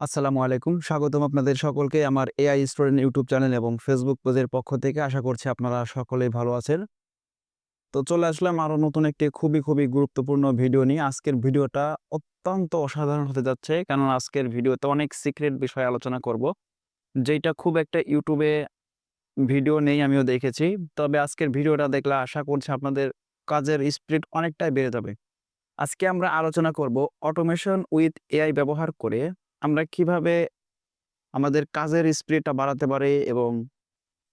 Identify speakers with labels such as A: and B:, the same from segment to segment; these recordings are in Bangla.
A: আসসালামু আলাইকুম। স্বাগতম আপনাদের সকলকে আমার এআই স্টুডেন্ট ইউটিউব চ্যানেল এবং ফেসবুক পেজের পক্ষ থেকে। আশা করছি আপনারা সকলেই ভালো আছেন। তো চলে আসলাম আরও নতুন একটি খুবই, খুবই গুরুত্বপূর্ণ ভিডিও নিয়ে। আজকের ভিডিওটা অত্যন্ত অসাধারণ হতে যাচ্ছে। কেননা আজকের ভিডিওতে অনেক সিক্রেট বিষয় আলোচনা করব। যেটা খুব একটা ইউটিউবে ভিডিও নেই আমিও দেখেছি। তবে আজকের ভিডিওটা দেখলে আশা করছি আপনাদের কাজের স্পিড অনেকটাই বেড়ে যাবে। আজকে আমরা আলোচনা করব অটোমেশন উইথ এআই ব্যবহার করে আমরা কীভাবে আমাদের কাজের স্পিডটা বাড়াতে পারি এবং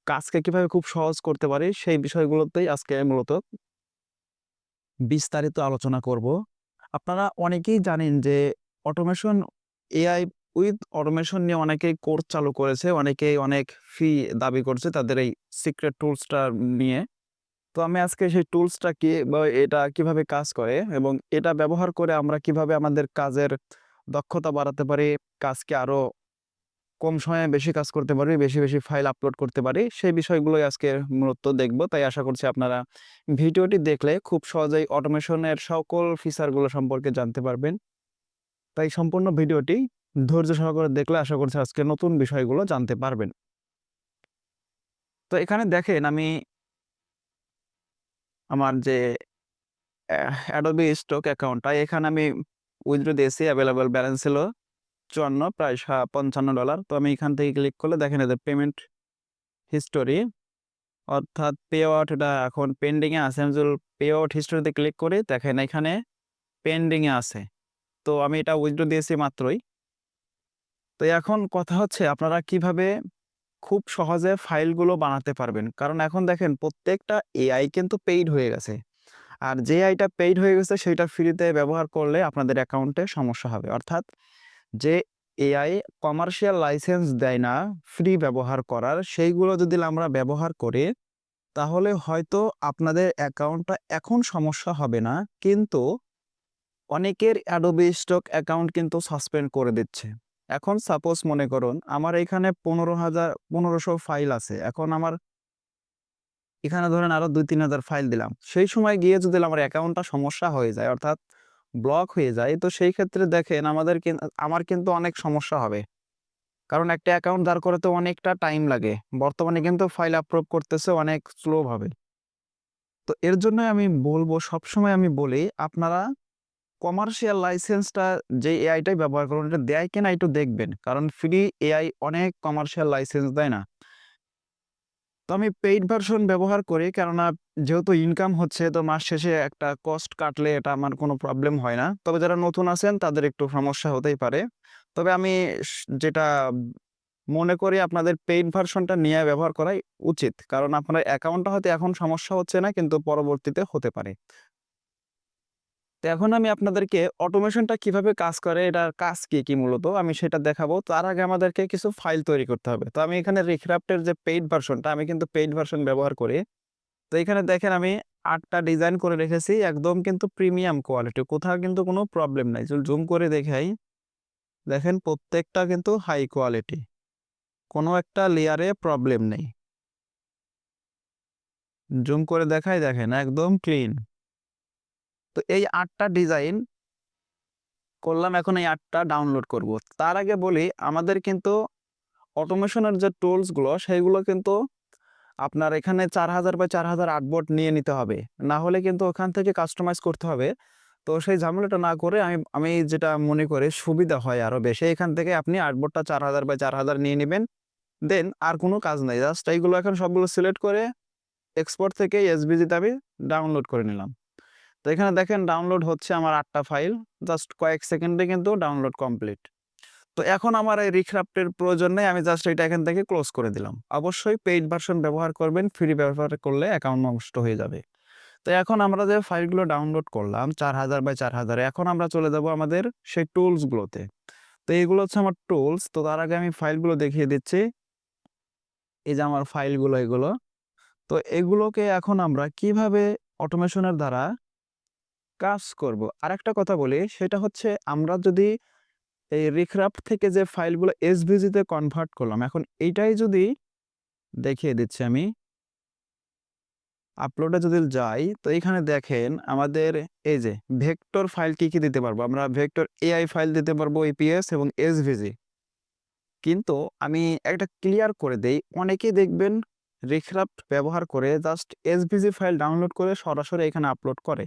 A: কাজকে কীভাবে খুব সহজ করতে পারি, সেই বিষয়গুলোতেই আজকে মূলত বিস্তারিত আলোচনা করব। আপনারা অনেকেই জানেন যে অটোমেশন এআই উইথ অটোমেশন নিয়ে অনেকেই কোর্স চালু করেছে। অনেকেই অনেক ফি দাবি করছে তাদের এই সিক্রেট টুলসটা নিয়ে। তো আমি আজকে সেই টুলসটা কি বা এটা কীভাবে কাজ করে এবং এটা ব্যবহার করে আমরা কীভাবে আমাদের কাজের দক্ষতা বাড়াতে পারি, কাজকে আরও কম সময়ে বেশি কাজ করতে পারি, বেশি, বেশি ফাইল আপলোড করতে পারি, সেই বিষয়গুলোই আজকে মূলত দেখব। তাই আশা করছি আপনারা ভিডিওটি দেখলে খুব সহজেই অটোমেশনের সকল ফিচারগুলো সম্পর্কে জানতে পারবেন। তাই সম্পূর্ণ ভিডিওটি ধৈর্য সহকারে দেখলে আশা করছি আজকে নতুন বিষয়গুলো জানতে পারবেন। তো এখানে দেখেন আমি আমার যে অ্যাডোবি স্টক অ্যাকাউন্টটা এখানে আমি উইথড্র দিয়েছি অ্যাভেলেবল ব্যালেন্স ছিল 54 প্রায় সা $55 তো আমি এখান থেকে ক্লিক করলে দেখেন এদের পেমেন্ট হিস্টোরি অর্থাৎ পে আউট এটা এখন পেন্ডিংয়ে আছে। আমি যদি পে আউট হিস্টোরিতে ক্লিক করি, দেখেন এখানে পেন্ডিংয়ে আছে। তো আমি এটা উইথড্র দিয়েছি মাত্রই। তো এখন কথা হচ্ছে আপনারা কীভাবে খুব সহজে ফাইলগুলো বানাতে পারবেন। কারণ এখন দেখেন প্রত্যেকটা এআই কিন্তু পেইড হয়ে গেছে। আর যে আইটা পেইড হয়ে গেছে সেটা ফ্রিতে ব্যবহার করলে আপনাদের অ্যাকাউন্টে সমস্যা হবে। অর্থাৎ যে এআই কমার্শিয়াল লাইসেন্স দেয় না ফ্রি ব্যবহার করার, সেইগুলো যদি আমরা ব্যবহার করি, তাহলে হয়তো আপনাদের অ্যাকাউন্টটা এখন সমস্যা হবে না। কিন্তু অনেকের Adobe স্টক অ্যাকাউন্ট কিন্তু সাসপেন্ড করে দিচ্ছে। এখন সাপোজ মনে করুন, আমার এখানে পনেরো হাজার, পনেরোশো ফাইল আছে। এখন আমার এখানে ধরেন আরও ২-৩,০০০ ফাইল দিলাম। সেই সময় গিয়ে যদি আমার অ্যাকাউন্টটা সমস্যা হয়ে যায় অর্থাৎ ব্লক হয়ে যায় তো সেই ক্ষেত্রে দেখেন আমাদের আমার কিন্তু অনেক সমস্যা হবে। কারণ একটা অ্যাকাউন্ট দাঁড় করাতে অনেকটা টাইম লাগে। বর্তমানে কিন্তু ফাইল আপলোড করতেছে অনেক স্লো ভাবে। তো এর জন্যই আমি বলব সবসময় আমি বলি আপনারা কমার্শিয়াল লাইসেন্সটা যে এআইটাই ব্যবহার করুন এটা দেয় কিনা একটু দেখবেন। কারণ ফ্রি এআই অনেক কমার্শিয়াল লাইসেন্স দেয় না। তো আমি পেইড ভার্সন ব্যবহার করি কেননা যেহেতু ইনকাম হচ্ছে, তো মাস শেষে একটা কস্ট কাটলে এটা আমার কোনো প্রবলেম হয় না। তবে যারা নতুন আছেন, তাদের একটু সমস্যা হতেই পারে। তবে আমি যেটা মনে করি আপনাদের পেইড ভার্সনটা নিয়ে ব্যবহার করাই উচিত। কারণ আপনার অ্যাকাউন্টটা হয়তো এখন সমস্যা হচ্ছে না, কিন্তু পরবর্তীতে হতে পারে। তো এখন আমি আপনাদেরকে অটোমেশনটা কীভাবে কাজ করে এটার কাজ কি, কি মূলত আমি সেটা দেখাবো। তার আগে আমাদেরকে কিছু ফাইল তৈরি করতে হবে। তো আমি এখানে রিক্রাফ্টের যে পেইড ভার্সনটা আমি কিন্তু পেইড ভার্সন ব্যবহার করি। তো এখানে দেখেন আমি আটটা ডিজাইন করে রেখেছি একদম কিন্তু প্রিমিয়াম কোয়ালিটি। কোথাও কিন্তু কোনো প্রবলেম নাই। জুম করে দেখাই, দেখেন প্রত্যেকটা কিন্তু হাই কোয়ালিটি। কোনো একটা লেয়ারে প্রবলেম নেই। জুম করে দেখাই দেখেন একদম ক্লিন। তো এই আটটা ডিজাইন করলাম, এখন এই আটটা ডাউনলোড করব। তার আগে বলি, আমাদের কিন্তু অটোমেশনের যে টুলসগুলো সেইগুলো কিন্তু আপনার এখানে চার হাজার ৪০০০ বাই ৪০০০ আর্টবোর্ড নিয়ে নিতে হবে। না হলে কিন্তু ওখান থেকে কাস্টমাইজ করতে হবে। তো সেই ঝামেলাটা না করে আমি আমি যেটা মনে করি, সুবিধা হয় আরও বেশি এখান থেকে আপনি আর্টবোর্ডটা ৪০০০ বাই ৪০০০ নিয়ে নেবেন দেন আর কোনো কাজ নাই। জাস্ট এইগুলো এখন সবগুলো সিলেক্ট করে এক্সপোর্ট থেকে এসভিজিতে আমি ডাউনলোড করে নিলাম। তো এখানে দেখেন ডাউনলোড হচ্ছে আমার আটটা ফাইল। জাস্ট কয়েক সেকেন্ডে কিন্তু ডাউনলোড কমপ্লিট। তো এখন আমার এই রিক্রাফটের প্রয়োজন নেই। আমি জাস্ট এটা এখান থেকে ক্লোজ করে দিলাম। অবশ্যই পেইড ভার্সন ব্যবহার করবেন। ফ্রি ব্যবহার করলে অ্যাকাউন্ট নষ্ট হয়ে যাবে। তো এখন আমরা যে ফাইলগুলো ডাউনলোড করলাম ৪০০০ বাই ৪০০০ এখন আমরা চলে যাব আমাদের সেই টুলসগুলোতে। তো এইগুলো হচ্ছে আমার টুলস। তো তার আগে আমি ফাইলগুলো দেখিয়ে দিচ্ছি। এই যে আমার ফাইলগুলো এগুলো। তো এগুলোকে এখন আমরা কীভাবে অটোমেশনের দ্বারা কাজ করব। আরেকটা কথা বলি সেটা হচ্ছে আমরা যদি এই রিক্রাফট থেকে যে ফাইলগুলো এসভিজিতে কনভার্ট করলাম এখন এইটাই যদি দেখিয়ে দিচ্ছি আমি। আপলোডে যদি যাই তো এখানে দেখেন আমাদের এই যে ভেক্টর ফাইল কি, কি দিতে পারব। আমরা ভেক্টর এআই ফাইল দিতে পারব এপিএস এবং এসভিজি। কিন্তু আমি একটা ক্লিয়ার করে দেই, অনেকেই দেখবেন রিক্রাফট ব্যবহার করে জাস্ট এসভিজি ফাইল ডাউনলোড করে সরাসরি এখানে আপলোড করে।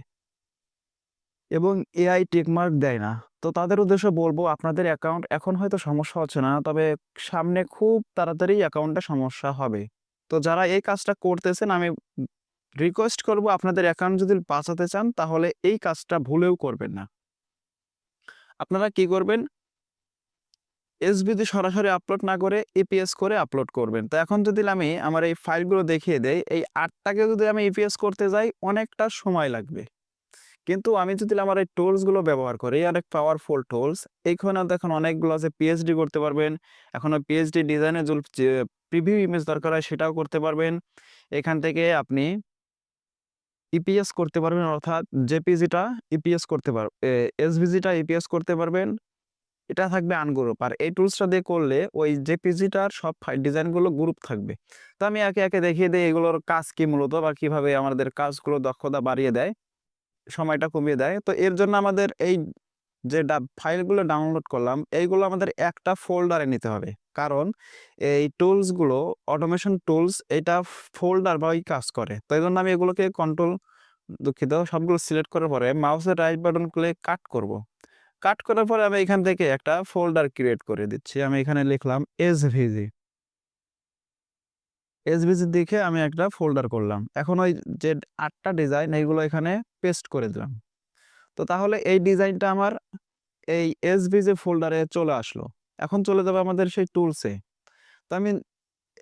A: এবং এআই টেকমার্ক দেয় না। তো তাদের উদ্দেশ্যে বলব আপনাদের অ্যাকাউন্ট এখন হয়তো সমস্যা হচ্ছে না। তবে সামনে খুব তাড়াতাড়ি অ্যাকাউন্টে সমস্যা হবে। তো যারা এই কাজটা করতেছেন আমি রিকোয়েস্ট করব আপনাদের অ্যাকাউন্ট যদি বাঁচাতে চান তাহলে এই কাজটা ভুলেও করবেন না। আপনারা কি করবেন? এসভিজি সরাসরি আপলোড না করে ইপিএস করে আপলোড করবেন। তো এখন যদি আমি আমার এই ফাইলগুলো দেখিয়ে দেই, এই আটটাকে যদি আমি ইপিএস করতে যাই অনেকটা সময় লাগবে। কিন্তু আমি যদি আমার এই টুলসগুলো ব্যবহার করি, অনেক পাওয়ারফুল টুলস। এইখানে দেখেন অনেকগুলো আছে পিএইচডি করতে পারবেন। এখন পিএইচডি ডিজাইনের যে প্রিভিউ ইমেজ দরকার হয় সেটাও করতে পারবেন। এখান থেকে আপনি ইপিএস করতে পারবেন অর্থাৎ জেপিজিটা ইপিএস করতে পার এসভিজিটা ইপিএস করতে পারবেন। এটা থাকবে আনগ্রুপ। আর এই টুলসটা দিয়ে করলে ওই জেপিজিটার সব ডিজাইনগুলো গ্রুপ থাকবে। তো আমি একে, একে দেখিয়ে দিই এগুলোর কাজ কি মূলত বা কীভাবে আমাদের কাজগুলো দক্ষতা বাড়িয়ে দেয়, সময়টা কমিয়ে দেয়। তো এর জন্য আমাদের এই যে ফাইলগুলো ডাউনলোড করলাম, এইগুলো আমাদের একটা ফোল্ডারে নিতে হবে। কারণ এই টুলসগুলো অটোমেশন টুলস এটা ফোল্ডার ওয়াই কাজ করে। তো এই জন্য আমি এগুলোকে কন্ট্রোল দুঃখিত সবগুলো সিলেক্ট করার পরে মাউসের রাইট বাটন ক্লে কাট করব। কাট করার পরে আমি এখান থেকে একটা ফোল্ডার ক্রিয়েট করে দিচ্ছি। আমি এখানে লিখলাম এসভিজি। এসভিজি লিখে আমি একটা ফোল্ডার করলাম। এখন ওই যে আটটা ডিজাইন এইগুলো এখানে পেস্ট করে দিলাম। তো তাহলে এই ডিজাইনটা আমার এই এসভিজি ফোল্ডারে চলে আসলো। এখন চলে যাবে আমাদের সেই টুলসে। তো আমি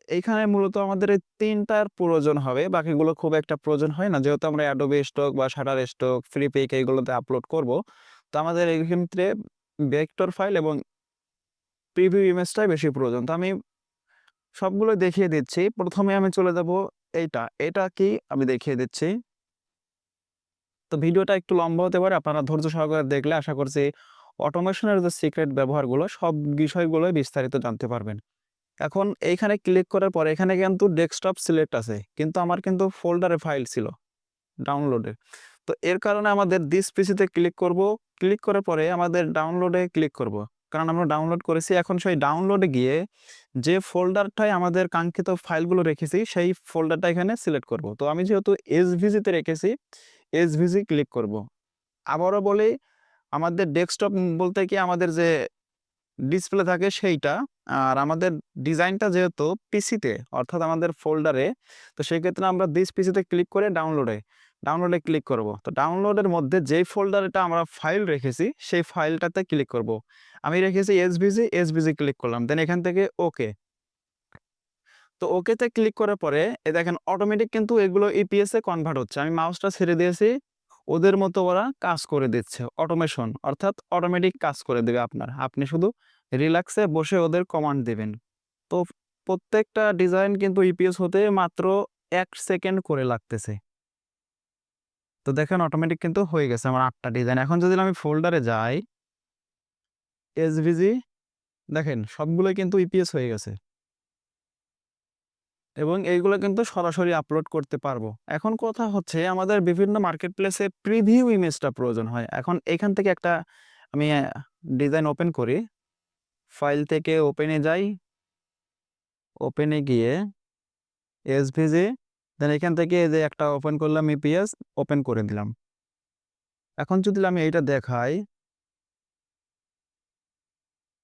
A: এইখানে মূলত আমাদের এই তিনটার প্রয়োজন হবে। বাকিগুলো খুব একটা প্রয়োজন হয় না। যেহেতু আমরা Adobe Stock বা Shutterstock, Freepik এইগুলোতে আপলোড করব। তো আমাদের এই ক্ষেত্রে ভেক্টর ফাইল এবং প্রিভিউ ইমেজটাই বেশি প্রয়োজন। তো আমি সবগুলো দেখিয়ে দিচ্ছি। প্রথমে আমি চলে যাব এইটা। এটা কি আমি দেখিয়ে দিচ্ছি। তো ভিডিওটা একটু লম্বা হতে পারে। আপনারা ধৈর্য সহকারে দেখলে আশা করছি অটোমেশনের যে সিক্রেট ব্যবহারগুলো, সব বিষয়গুলোই বিস্তারিত জানতে পারবেন। এখন এইখানে ক্লিক করার পরে এখানে কিন্তু ডেস্কটপ সিলেক্ট আছে। কিন্তু আমার কিন্তু ফোল্ডারে ফাইল ছিল ডাউনলোডের। তো এর কারণে আমাদের দিস পিসিতে ক্লিক করব। ক্লিক করার পরে আমাদের ডাউনলোডে ক্লিক করব। কারণ আমরা ডাউনলোড করেছি। এখন সেই ডাউনলোডে গিয়ে যে ফোল্ডারটায় আমাদের কাঙ্ক্ষিত ফাইলগুলো রেখেছি সেই ফোল্ডারটা এখানে সিলেক্ট করব। তো আমি যেহেতু এসভিজিতে রেখেছি, এসভিজি ক্লিক করব। আবারও বলি আমাদের ডেস্কটপ বলতে কি আমাদের যে ডিসপ্লে থাকে সেইটা। আর আমাদের ডিজাইনটা যেহেতু পিসিতে অর্থাৎ আমাদের ফোল্ডারে তো সেক্ষেত্রে আমরা দিস পিসিতে ক্লিক করে ডাউনলোডে, ডাউনলোডে ক্লিক করব। তো ডাউনলোডের মধ্যে যেই ফোল্ডারটা আমরা ফাইল রেখেছি সেই ফাইলটাতে ক্লিক করব। আমি রেখেছি এসভিজি, এসভিজি ক্লিক করলাম। দেন এখান থেকে ওকে। তো ওকেতে ক্লিক করার পরে এই দেখেন অটোমেটিক কিন্তু এগুলো ইপিএস এ কনভার্ট হচ্ছে। আমি মাউসটা ছেড়ে দিয়েছি। ওদের মতো ওরা কাজ করে দিচ্ছে। অটোমেশন অর্থাৎ অটোমেটিক কাজ করে দেবে আপনার। আপনি শুধু রিল্যাক্সে বসে ওদের কমান্ড দেবেন তো প্রত্যেকটা ডিজাইন কিন্তু ইপিএস হতে মাত্র এক সেকেন্ড করে লাগতেছে। তো দেখেন অটোমেটিক কিন্তু হয়ে গেছে আমার আটটা ডিজাইন। এখন যদি আমি ফোল্ডারে যাই এসভিজি দেখেন সবগুলোই কিন্তু ইপিএস হয়ে গেছে। এবং এইগুলো কিন্তু সরাসরি আপলোড করতে পারব। এখন কথা হচ্ছে আমাদের বিভিন্ন মার্কেট প্লেসে প্রিভিউ ইমেজটা প্রয়োজন হয়। এখন এখান থেকে একটা আমি ডিজাইন ওপেন করি। ফাইল থেকে ওপেনে যাই। ওপেনে গিয়ে এসভিজি দেন এখান থেকে যে একটা ওপেন করলাম ইপিএস ওপেন করে দিলাম। এখন যদি আমি এইটা দেখাই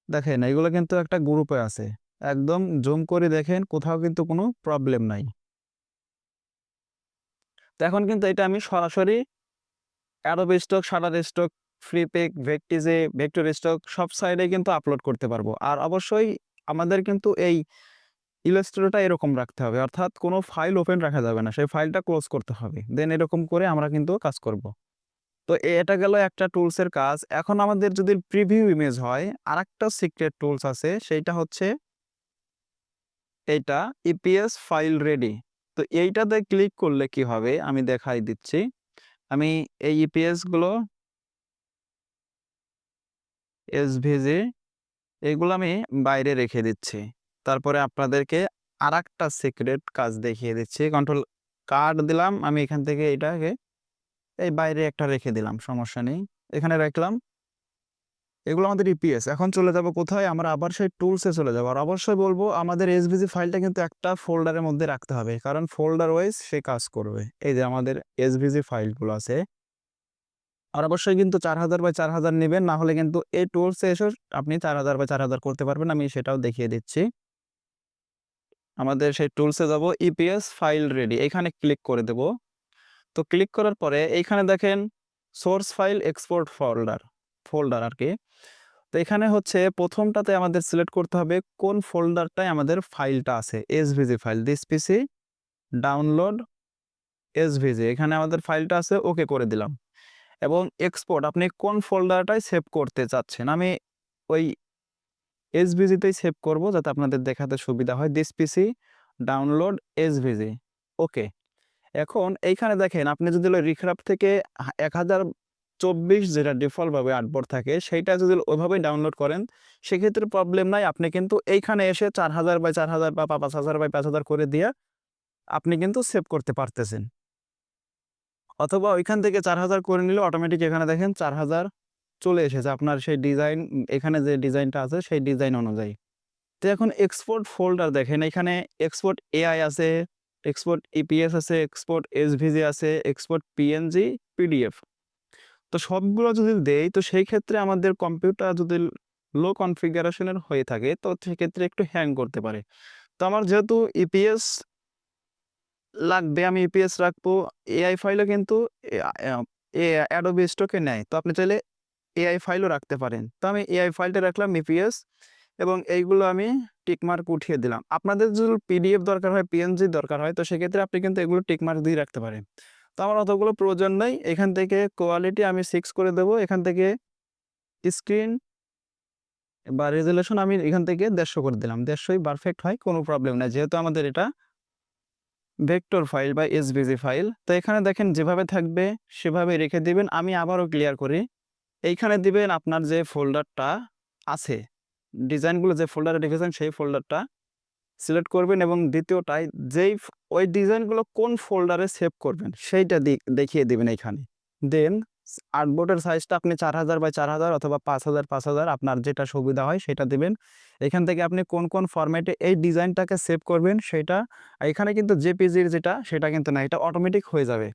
A: দেখেন এগুলো কিন্তু একটা গ্রুপে আছে। একদম জুম করে দেখেন কোথাও কিন্তু কোনো প্রবলেম নাই। তো এখন কিন্তু এটা আমি সরাসরি Adobe Stock, Shutterstock, Freepik, Vectise, Vectorstock সব সাইডে কিন্তু আপলোড করতে পারব। আর অবশ্যই আমাদের কিন্তু এই ইলাস্ট্রেটরটা এরকম রাখতে হবে। অর্থাৎ কোনো ফাইল ওপেন রাখা যাবে না। সেই ফাইলটা ক্লোজ করতে হবে। দেন এরকম করে আমরা কিন্তু কাজ করব। তো এটা গেল একটা টুলসের কাজ। এখন আমাদের যদি প্রিভিউ ইমেজ হয়, আরেকটা সিক্রেট টুলস আছে সেইটা হচ্ছে এইটা ইপিএস ফাইল রেডি। তো এইটাতে ক্লিক করলে কি হবে আমি দেখাই দিচ্ছি। আমি এই ইপিএসগুলো এসভিজি এগুলো আমি বাইরে রেখে দিচ্ছি। তারপরে আপনাদেরকে আরেকটা সিক্রেট কাজ দেখিয়ে দিচ্ছি। কন্ট্রোল কার্ড দিলাম। আমি এখান থেকে এটাকে এই বাইরে একটা রেখে দিলাম। সমস্যা নেই। এখানে রাখলাম। এগুলো আমাদের ইপিএস এখন চলে যাব কোথায় আমরা আবার সেই টুলসে চলে যাব আর অবশ্যই বলব, আমাদের এসভিজি ফাইলটা কিন্তু একটা ফোল্ডারের মধ্যে রাখতে হবে, কারণ ফোল্ডার ওয়াইজ সে কাজ করবে এই যে আমাদের এসভিজি ফাইলগুলো আছে আর অবশ্যই কিন্তু চার হাজার বাই চার হাজার নেবেন, না হলে কিন্তু এই টুলসে এসে আপনি চার হাজার বাই চার হাজার করতে পারবেন আমি সেটাও দেখিয়ে দিচ্ছি আমাদের সেই টুলসে যাব ইপিএস ফাইল রেডি এখানে ক্লিক করে দেব। তো ক্লিক করার পরে এইখানে দেখেন source file export folder folder আর কি। তো এখানে হচ্ছে প্রথমটাতে আমাদের সিলেক্ট করতে হবে কোন ফোল্ডারটায় আমাদের ফাইলটা আছে SVG file this PC download SVG এখানে আমাদের ফাইলটা আছে ওকে করে দিলাম। এবং এক্সপোর্ট আপনি কোন ফোল্ডারটায় সেভ করতে চাচ্ছেন, আমি ওই এসভিজিতেই সেভ করব যাতে আপনাদের দেখাতে সুবিধা হয়। This PC download SVG okay এখন এইখানে দেখেন, আপনি যদি রিক্রাফ থেকে এক হাজার চব্বিশ যেটা ডিফল্টভাবে আটবোর্ড থাকে, সেইটা যদি ওইভাবেই ডাউনলোড করেন, সেক্ষেত্রে প্রবলেম নাই। আপনি কিন্তু এইখানে এসে চার হাজার বাই চার হাজার বা পাঁচ হাজার বাই পাঁচ হাজার করে দিয়ে আপনি কিন্তু সেভ করতে পারতেছেন। অথবা ওইখান থেকে চার হাজার করে নিলে অটোমেটিক এখানে দেখেন চার হাজার চলে এসেছে। আপনার সেই ডিজাইন, এখানে যে ডিজাইনটা আছে, সেই ডিজাইন অনুযায়ী। তো এখন এক্সপোর্ট ফোল্ডার দেখেন, এখানে এক্সপোর্ট এআই আছে এক্সপোর্ট ইপিএস আছে এক্সপোর্ট এসভিজি আছে এক্সপোর্ট পিএনজি পিডিএফ তো সবগুলো যদি দেই, তো সেই ক্ষেত্রে আমাদের কম্পিউটার যদি লো কনফিগারেশনের হয়ে থাকে, তো সেক্ষেত্রে একটু হ্যাং করতে পারে। তো আমার যেহেতু ইপিএস লাগবে, আমি ইপিএস রাখব এআই ফাইলও কিন্তু অ্যাডোবি স্টকে নেয়। তো আপনি চাইলে এআই ফাইলও রাখতে পারেন। তো আমি এআই ফাইলটা রাখলাম ইপিএস এবং এইগুলো আমি টিকমার্ক উঠিয়ে দিলাম। আপনাদের যদি পিডিএফ দরকার হয় পিএনজি দরকার হয়, তো সেক্ষেত্রে আপনি কিন্তু এগুলো টিকমার্ক দিয়ে রাখতে পারেন। তো আমার অতগুলো প্রয়োজন নেই। এখান থেকে কোয়ালিটি আমি সিক্স করে দেব। এখান থেকে স্ক্রিন বা রেজুলেশন আমি এখান থেকে দেড়শো করে দিলাম। দেড়শোই পারফেক্ট হয়, কোনো প্রবলেম নেই। যেহেতু আমাদের এটা ভেক্টর ফাইল বা এসভিজি ফাইল তো এখানে দেখেন, যেভাবে থাকবে সেভাবে রেখে দিবেন। আমি আবারও ক্লিয়ার করি। এইখানে দিবেন আপনার যে ফোল্ডারটা আছে ডিজাইনগুলো যে ফোল্ডারে রেখেছেন সেই ফোল্ডারটা সিলেক্ট করবেন এবং দ্বিতীয়টায় যেই ওই ডিজাইনগুলো কোন ফোল্ডারে সেভ করবেন সেইটা দেখিয়ে দিবেন এখানে দেন আর্টবোর্ডের সাইজটা আপনি চার হাজার বাই চার হাজার অথবা পাঁচ হাজার পাঁচ হাজার আপনার যেটা সুবিধা হয় সেটা দিবেন। এখান থেকে আপনি কোন কোন ফরম্যাটে এই ডিজাইনটাকে সেভ করবেন সেটা, এখানে কিন্তু জেপিজির যেটা সেটা কিন্তু না, এটা অটোমেটিক হয়ে যাবে।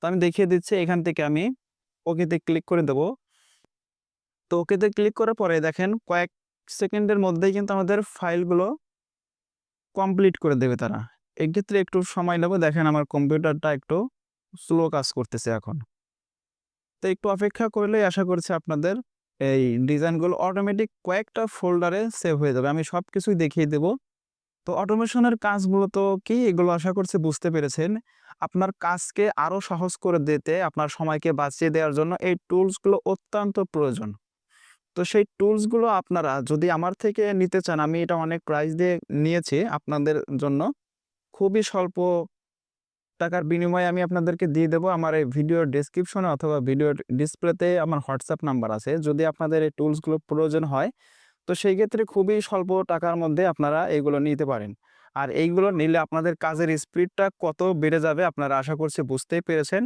A: তো আমি দেখিয়ে দিচ্ছি, এখান থেকে আমি ওকেতে ক্লিক করে দেবো। তো ওকেতে ক্লিক করার পরে দেখেন কয়েক সেকেন্ডের মধ্যেই কিন্তু আমাদের ফাইলগুলো কমপ্লিট করে দেবে তারা। এক্ষেত্রে একটু সময় নেব, দেখেন আমার কম্পিউটারটা একটু স্লো কাজ করতেছে এখন। তো একটু অপেক্ষা করলেই আশা করছি আপনাদের এই ডিজাইনগুলো অটোমেটিক কয়েকটা ফোল্ডারে সেভ হয়ে যাবে। আমি সব কিছুই দেখিয়ে দেব। তো অটোমেশনের কাজগুলো তো কি, এগুলো আশা করছি বুঝতে পেরেছেন। আপনার কাজকে আরও সহজ করে দিতে, আপনার সময়কে বাঁচিয়ে দেওয়ার জন্য এই টুলসগুলো অত্যন্ত প্রয়োজন। তো সেই টুলসগুলো আপনারা যদি আমার থেকে নিতে চান, আমি এটা অনেক প্রাইস দিয়ে নিয়েছি আপনাদের জন্য। খুবই স্বল্প টাকার বিনিময়ে আমি আপনাদেরকে দিয়ে দেবো। আমার এই ভিডিওর ডিসক্রিপশনে অথবা ভিডিওর ডিসপ্লেতে আমার হোয়াটসঅ্যাপ নাম্বার আছে। যদি আপনাদের এই টুলসগুলো প্রয়োজন হয়, তো সেই ক্ষেত্রে খুবই স্বল্প টাকার মধ্যে আপনারা এইগুলো নিতে পারেন। আর এইগুলো নিলে আপনাদের কাজের স্পিডটা কত বেড়ে যাবে আপনারা আশা করছি বুঝতেই পেরেছেন।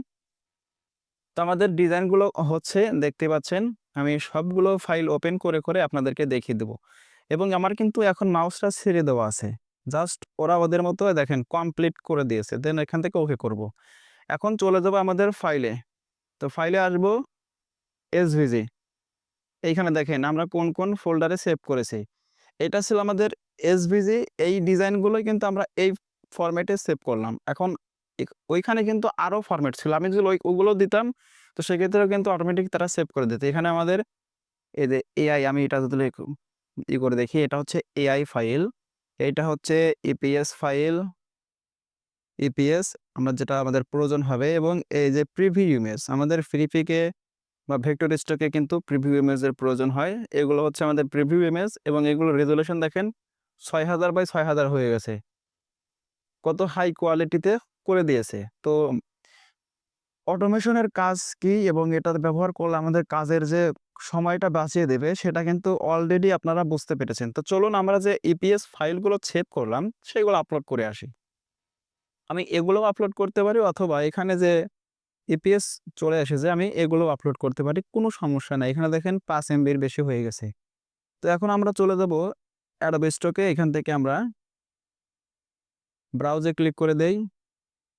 A: তো আমাদের ডিজাইনগুলো হচ্ছে, দেখতে পাচ্ছেন আমি সবগুলো ফাইল ওপেন করে করে আপনাদেরকে দেখিয়ে দেবো। এবং আমার কিন্তু এখন মাউসটা ছেড়ে দেওয়া আছে। জাস্ট ওরা ওদের মতো দেখেন কমপ্লিট করে দিয়েছে। দেন এখান থেকে ওকে করব। এখন চলে যাব আমাদের ফাইলে তো ফাইলে আসব এসভিজি এইখানে দেখেন আমরা কোন কোন ফোল্ডারে সেভ করেছি। এটা ছিল আমাদের এসভিজি এই ডিজাইনগুলোই কিন্তু আমরা এই ফরম্যাটে সেভ করলাম। এখন ওইখানে কিন্তু আরও ফরম্যাট ছিল। আমি যদি ওইগুলো দিতাম তো সেক্ষেত্রেও কিন্তু অটোমেটিক তারা সেভ করে দিত। এখানে আমাদের এই যে এআই আমি এটা যদি ই করে দেখি, এটা হচ্ছে এআই ফাইল এটা হচ্ছে ইপিএস ফাইল ইপিএস আমরা যেটা আমাদের প্রয়োজন হবে এবং এই যে প্রিভিউ ইমেজ আমাদের ফ্রিপিকে বা ভেক্টর স্টকে কিন্তু প্রিভিউ ইমেজের প্রয়োজন হয়। এগুলো হচ্ছে আমাদের প্রিভিউ ইমেজ এবং এগুলো রেজলিউশন দেখেন ছয় হাজার বাই ছয় হাজার হয়ে গেছে। কত হাই কোয়ালিটিতে করে দিয়েছে। তো অটোমেশনের কাজ কি এবং এটা ব্যবহার করলে আমাদের কাজের যে সময়টা বাঁচিয়ে দেবে, সেটা কিন্তু অলরেডি আপনারা বুঝতে পেরেছেন। তো চলুন আমরা যে ইপিএস ফাইলগুলো সেভ করলাম, সেগুলো আপলোড করে আসি। আমি এগুলো আপলোড করতে পারি অথবা এখানে যে ইপিএস চলে এসেছে, আমি এগুলো আপলোড করতে পারি, কোনো সমস্যা নাই। এখানে দেখেন পাঁচ এমবির বেশি হয়ে গেছে। তো এখন আমরা চলে যাব অ্যাডোব স্টকে এখান থেকে আমরা ব্রাউজে ক্লিক করে দেই।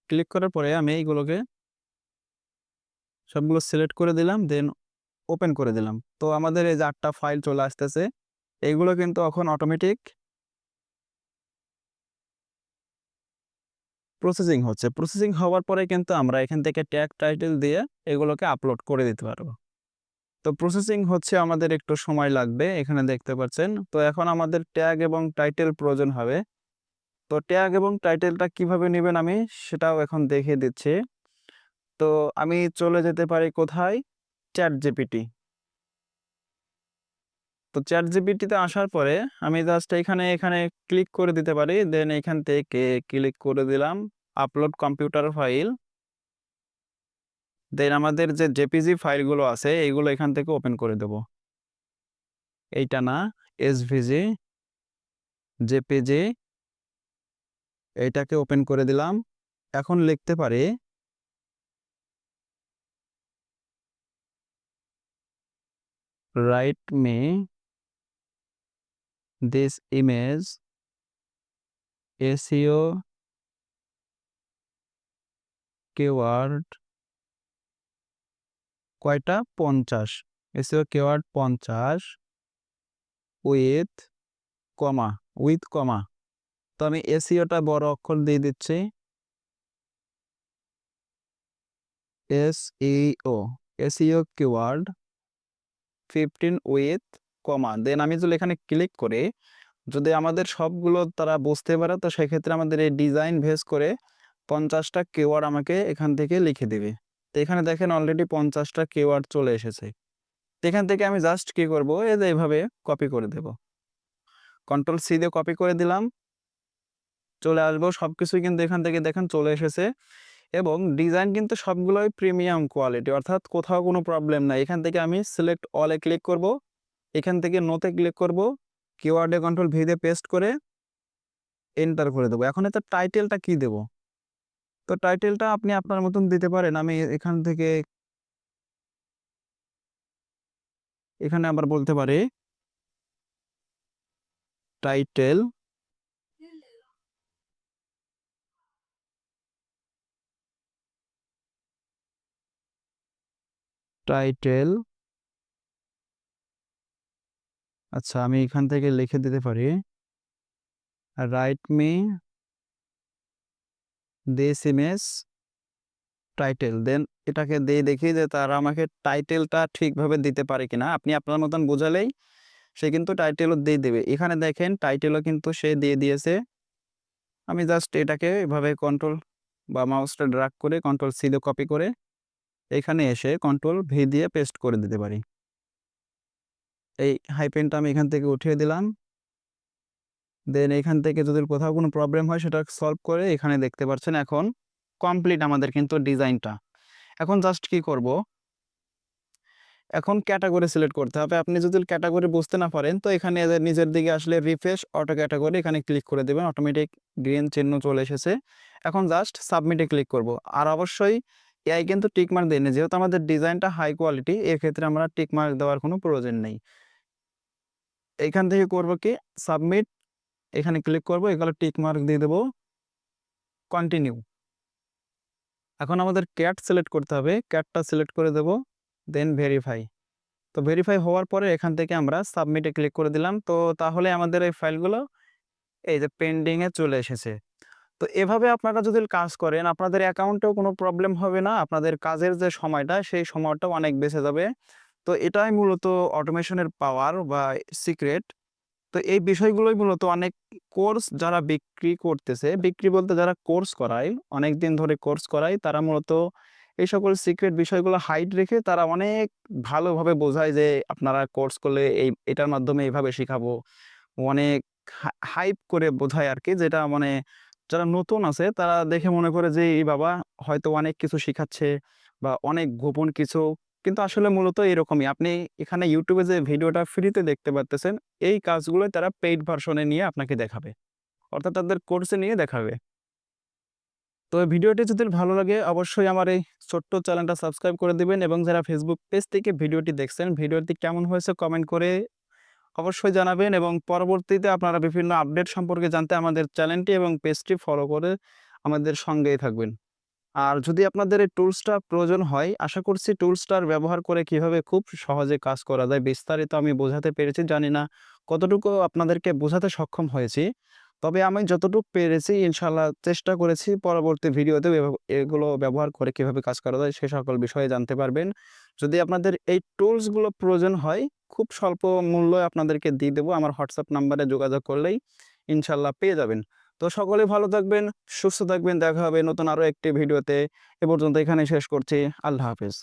A: ক্লিক করার পরে আমি এইগুলোকে সবগুলো সিলেক্ট করে দিলাম দেন ওপেন করে দিলাম। তো আমাদের এই যে আটটা ফাইল চলে আসতেছে এইগুলো কিন্তু এখন অটোমেটিক প্রসেসিং হচ্ছে। প্রসেসিং হওয়ার পরে কিন্তু আমরা এখান থেকে ট্যাগ টাইটেল দিয়ে এগুলোকে আপলোড করে দিতে পারব। তো প্রসেসিং হচ্ছে আমাদের একটু সময় লাগবে, এখানে দেখতে পাচ্ছেন। তো এখন আমাদের ট্যাগ এবং টাইটেল প্রয়োজন হবে। তো ট্যাগ এবং টাইটেলটা কীভাবে নেবেন আমি, সেটাও এখন দেখিয়ে দিচ্ছি। তো আমি চলে যেতে পারি কোথায়? চ্যাট জিপিটি তো চ্যাট জিপিটিতে আসার পরে আমি জাস্ট এখানে এখানে ক্লিক করে দিতে পারি। দেন এখান থেকে ক্লিক করে দিলাম আপলোড কম্পিউটার ফাইল দেন আমাদের যে জেপিজি ফাইলগুলো আছে এইগুলো এখান থেকে ওপেন করে দেব। এইটা না এসভিজি জেপিজি এইটাকে ওপেন করে দিলাম। এখন লিখতে পারি write me this image SEO keyword, কয়টা? পঞ্চাশ। এসিও keyword পঞ্চাশ উইথ কমা উইথ কমা তো আমি এসিওটা বড় অক্ষর দিয়ে দিচ্ছি। S O SEO keyword fifteen with comma then আমি যদি এখানে ক্লিক করি, যদি আমাদের সবগুলো তারা বুঝতে পারে, তো সেক্ষেত্রে আমাদের এই ডিজাইন ভেস করে পঞ্চাশটা কেওয়ার্ড আমাকে এখান থেকে লিখে দিবে। তো এখানে দেখেন অলরেডি পঞ্চাশটা কেওয়ার্ড চলে এসেছে। তো এখান থেকে আমি জাস্ট কি করব? এই যে এইভাবে কপি করে দেব। কন্ট্রোল সি দিয়ে কপি করে দিলাম। চলে আসব। সব কিছুই কিন্তু এখান থেকে দেখেন চলে এসেছে। এবং ডিজাইন কিন্তু সবগুলোই প্রিমিয়াম কোয়ালিটি অর্থাৎ কোথাও কোনো প্রবলেম নাই। এখান থেকে আমি সিলেক্ট অলে ক্লিক করব, এখান থেকে নোতে ক্লিক করব কিওয়ার্ডে কন্ট্রোল ভি দিয়ে পেস্ট করে এন্টার করে দেবো। এখন এতে টাইটেলটা কি দেব? তো টাইটেলটা আপনি আপনার মতন দিতে পারেন। আমি এখান থেকে এখানে আবার বলতে পারি টাইটেল টাইটেল আচ্ছা আমি এখান থেকে লিখে দিতে পারি। Write me this image title then এটাকে দিয়ে দেখি যে তারা আমাকে টাইটেলটা ঠিকভাবে দিতে পারে কিনা। আপনি আপনার মতন বোঝালেই সে কিন্তু টাইটেলও দিয়ে দেবে। এখানে দেখেন টাইটেলও কিন্তু সে দিয়ে দিয়েছে। আমি জাস্ট এটাকে এভাবে কন্ট্রোল বা মাউসটা ড্রাগ করে কন্ট্রোল সি দিয়ে কপি করে এখানে এসে কন্ট্রোল ভি দিয়ে পেস্ট করে দিতে পারি। এই হাইপেনটা আমি এখান থেকে উঠিয়ে দিলাম। দেন এখান থেকে যদি কোথাও কোনো প্রবলেম হয় সেটা সলভ করে এখানে দেখতে পাচ্ছেন এখন কমপ্লিট আমাদের কিন্তু ডিজাইনটা এখন জাস্ট কি করব? এখন ক্যাটাগরি সিলেক্ট করতে হবে। আপনি যদি ক্যাটাগরি বুঝতে না পারেন তো এখানে নিজের দিকে আসলে রিফ্রেশ অটো ক্যাটাগরি এখানে ক্লিক করে দেবেন। অটোমেটিক গ্রিন চিহ্ন চলে এসেছে। এখন জাস্ট সাবমিটে ক্লিক করব। আর অবশ্যই এআই কিন্তু টিকমার্ক দেয়নি। যেহেতু আমাদের ডিজাইনটা হাই কোয়ালিটি, এক্ষেত্রে আমরা টিকমার্ক দেওয়ার কোনো প্রয়োজন নেই। এখান থেকে করব কি? সাবমিট, এখানে ক্লিক করব, এগুলো টিকমার্ক দিয়ে দেবো। কন্টিনিউ। এখন আমাদের ক্যাট সিলেক্ট করতে হবে। ক্যাটটা সিলেক্ট করে দেব, দেন ভেরিফাই তো ভেরিফাই হওয়ার পরে এখান থেকে আমরা সাবমিটে ক্লিক করে দিলাম। তো তাহলে আমাদের এই ফাইলগুলো এই যে পেন্ডিংয়ে চলে এসেছে। তো এভাবে আপনারা যদি কাজ করেন, আপনাদের অ্যাকাউন্টেও কোনো প্রবলেম হবে না। আপনাদের কাজের যে সময়টা, সেই সময়টাও অনেক বেঁচে যাবে। তো এটাই মূলত অটোমেশনের পাওয়ার বা সিক্রেট তো এই বিষয়গুলোই মূলত অনেক কোর্স যারা বিক্রি করতেছে, বিক্রি বলতে যারা কোর্স করায় অনেক দিন ধরে কোর্স করায়, তারা মূলত এই সকল সিক্রেট বিষয়গুলো হাইড রেখে তারা অনেক ভালোভাবে বোঝায় যে আপনারা কোর্স করলে এই, এটার মাধ্যমে এইভাবে শেখাবো। অনেক হাইপ করে বোঝায় আর কি যেটা মানে যারা নতুন আছে, তারা দেখে মনে করে যে, এই বাবা হয়তো অনেক কিছু শিখাচ্ছে বা অনেক গোপন কিছু। কিন্তু আসলে মূলত এরকমই। আপনি এখানে ইউটিউবে যে ভিডিওটা ফ্রিতে দেখতে পারতেছেন, এই কাজগুলো তারা পেইড ভার্সনে নিয়ে আপনাকে দেখাবে। অর্থাৎ তাদের কোর্সে নিয়ে দেখাবে। তো ভিডিওটি যদি ভালো লাগে, অবশ্যই আমার এই ছোট্ট চ্যানেলটা সাবস্ক্রাইব করে দিবেন এবং যারা ফেসবুক পেজ থেকে ভিডিওটি দেখছেন, ভিডিওটি কেমন হয়েছে কমেন্ট করে অবশ্যই জানাবেন এবং পরবর্তীতে আপনারা বিভিন্ন আপডেট সম্পর্কে জানতে আমাদের চ্যানেলটি এবং পেজটি ফলো করে আমাদের সঙ্গেই থাকবেন। আর যদি আপনাদের এই টুলসটা প্রয়োজন হয়, আশা করছি টুলসটার ব্যবহার করে কীভাবে খুব সহজে কাজ করা যায় বিস্তারিত আমি বোঝাতে পেরেছি, জানি না কতটুকু আপনাদেরকে বোঝাতে সক্ষম হয়েছি। তবে আমি যতটুকু পেরেছি ইনশাল্লাহ চেষ্টা করেছি পরবর্তী ভিডিওতে এগুলো ব্যবহার করে কীভাবে কাজ করা যায় সে সকল বিষয়ে জানতে পারবেন। যদি আপনাদের এই টুলসগুলো প্রয়োজন হয়, খুব স্বল্প মূল্য আপনাদেরকে দিয়ে দেবো। আমার হোয়াটসঅ্যাপ নাম্বারে যোগাযোগ করলেই ইনশাল্লাহ পেয়ে যাবেন। তো সকলে ভালো থাকবেন, সুস্থ থাকবেন। দেখা হবে নতুন আরও একটি ভিডিওতে এ পর্যন্ত এখানে শেষ করছি। আল্লাহ হাফিজ।